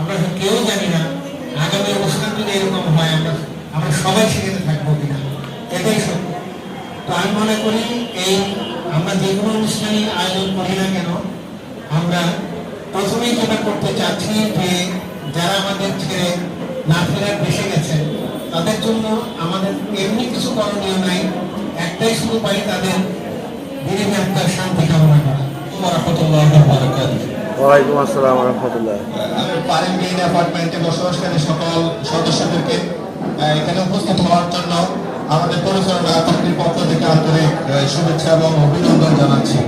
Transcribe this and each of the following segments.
আমরা কেউ জানি না। আগামী অনুষ্ঠান যদি এরকম হয়, আমরা আমরা সবাই সেখানে থাকব কিনা। এটাই সত্য। তো আমি মনে করি এই আমরা যে কোনো অনুষ্ঠানই আয়োজন করি না কেন, আমরা প্রথমেই যেটা করতে চাচ্ছি যে যারা আমাদের ছেড়ে না ফেরার বেসে গেছেন, তাদের জন্য আমাদের এমনি কিছু করণীয় নাই। একটাই শুধু পারি তাদের বিরিমি আত্মার শান্তি কামনা করা। রহমতুল্লাহ বারাকাতুহু। ওয়ালাইকুম আসসালাম রহমতুল্লাহ। পারেন অ্যাপার্টমেন্টে বসবাসকারী সকল সদস্যদেরকে এখানে উপস্থিত হওয়ার জন্য আমাদের পরিচালনা থেকে আন্তরিক শুভেচ্ছা এবং অভিনন্দন জানাচ্ছি।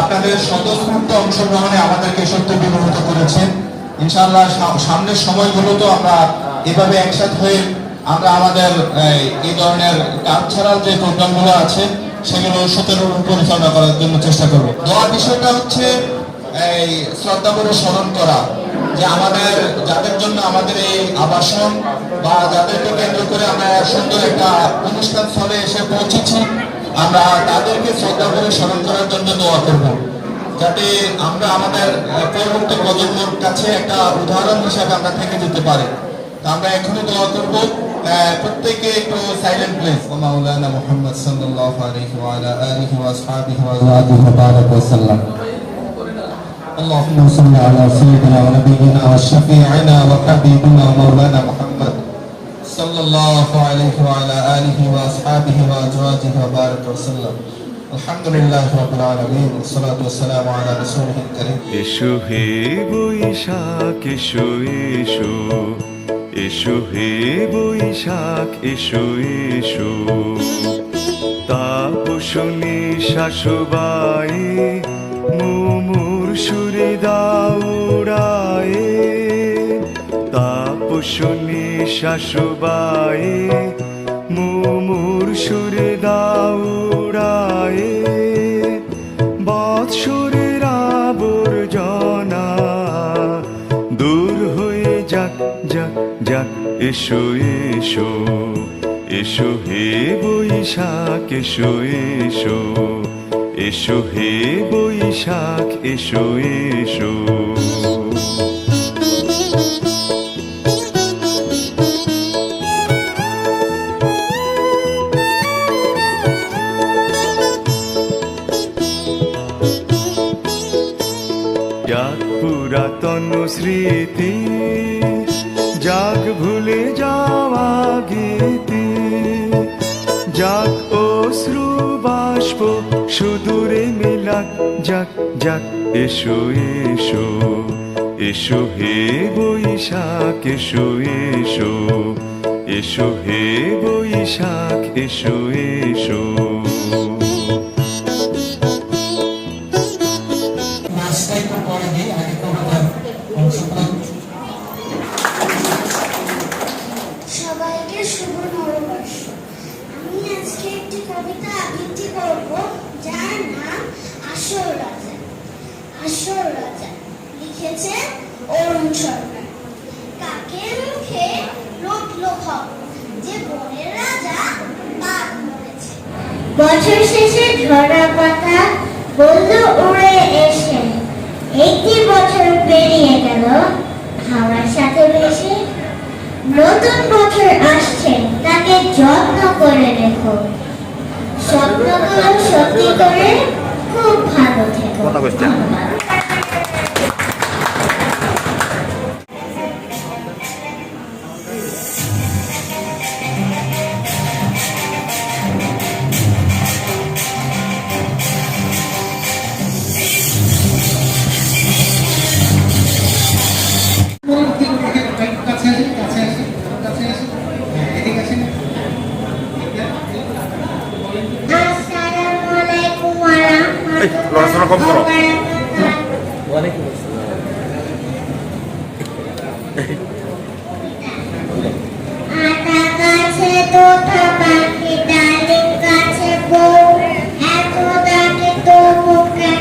আপনাদের স্বতঃস্ফূর্ত অংশগ্রহণে আমাদেরকে সত্য করেছেন। ইনশাআল্লাহ সামনের আমরা এভাবে একসাথে হয়ে আমরা আমাদের এই, এই ধরনের কাজ ছাড়ার যে প্রোগ্রামগুলো আছে সেগুলো সতেরো পরিচালনা করার জন্য চেষ্টা করব। দোয়ার বিষয়টা হচ্ছে এই শ্রদ্ধা করে স্মরণ করা যে আমাদের, যাদের জন্য আমাদের এই আবাসন বা যাদেরকে কেন্দ্র করে আমরা সুন্দর একটা অনুষ্ঠান স্থলে এসে পৌঁছেছি, আমরা তাদেরকে শ্রদ্ধা করে স্মরণ করার জন্য দোয়া করব। যাতে আমরা আমাদের পরবর্তী প্রজন্মের কাছে একটা উদাহরণ হিসাবে আমরা থেকে যেতে পারি। আমরা এখনই দোয়া করব। প্রত্যেকে একটু সাইলেন্ট প্লেস মাওলানা মুহাম্মদ সাল্লাল্লাহু আলাইহি ওয়া আলা আলিহি ওয়া আসহাবিহি ওয়া আলিহি ওয়া বারাক ওয়া সাল্লাম। اللهم صل على سيدنا ونبينا وشفيعنا وحبيبنا ومولانا محمد صلى الله عليه وعلى آله وأصحابه وأزواجه وبارك وسلم الحمد لله رب العالمين والصلاة والسلام على رسوله الكريم এসো হে বৈশাখ এসো এসো এসো হে বৈশাখ এসো এসো তাপসনী শাশুবাই মুমুর সুরে দাউড়ায়ে তাপসনী শাশুবাই মুমুর সুরে দাউড়ায়ে, বৎসরের আবর্জনা দূর হয়ে যাক যাক যাক, এসো এসো এসো হে বৈশাখ, এসো এসো। এসো হে বৈশাখ এসো এসো। পুরাতন স্মৃতি সুদূরে মিলাক যাক যাক এসো এসো এসো হে বৈশাখ এসো এসো এসো হে বৈশাখ এসো এসো। সবাইকে শুভ নববর্ষ। আমি আজকে একটি কবিতা আবৃত্তি করব আসল রাজা আসল রাজা লিখেছে অরুণ সরকার কাকের মুখে রটল খবর যে বনের রাজা বাঘ মরেছে। বছর শেষে ঝরা পাতা বলল উড়ে এসে একটি বছর পেরিয়ে গেল। হাওয়ার সাথে ভেসে নতুন বছর আসছে, তাকে যত্ন করে রেখো। স্বপ্নগুলো সত্যি করে খুব ভালো থেকো রাহমাতুল্লাহি আটা গাছে তোতা পাখি ডালিম গাছে বউ এত ডাকে তবু কেন?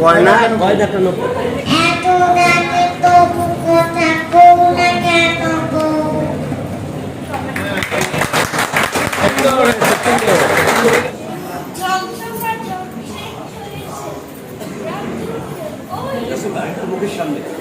গয়না এত ডাকে তবু কথা কৌ না কেন বউ? মুখের সামনে।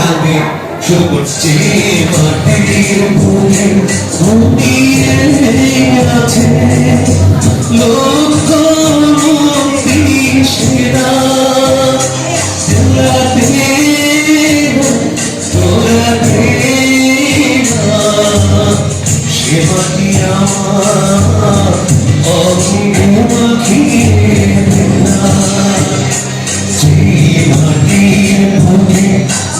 হবে শুরু করছি। মাটির বুকে ঘুমিয়ে আছে লক্ষ তৃষ্ণা তোরা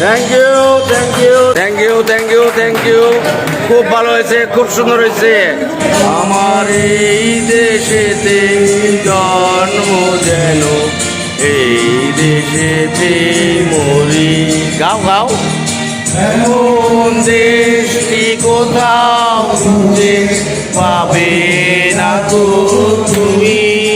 thank you thank you thank you thank you thank you খুব ভালো হয়েছে, খুব সুন্দর হয়েছে। আমার এই দেশেতে জন্ম যেন, এই দেশেতে মরি। গাও গাও। এমন দেশটি কোথাও পাবে না তো তুমি।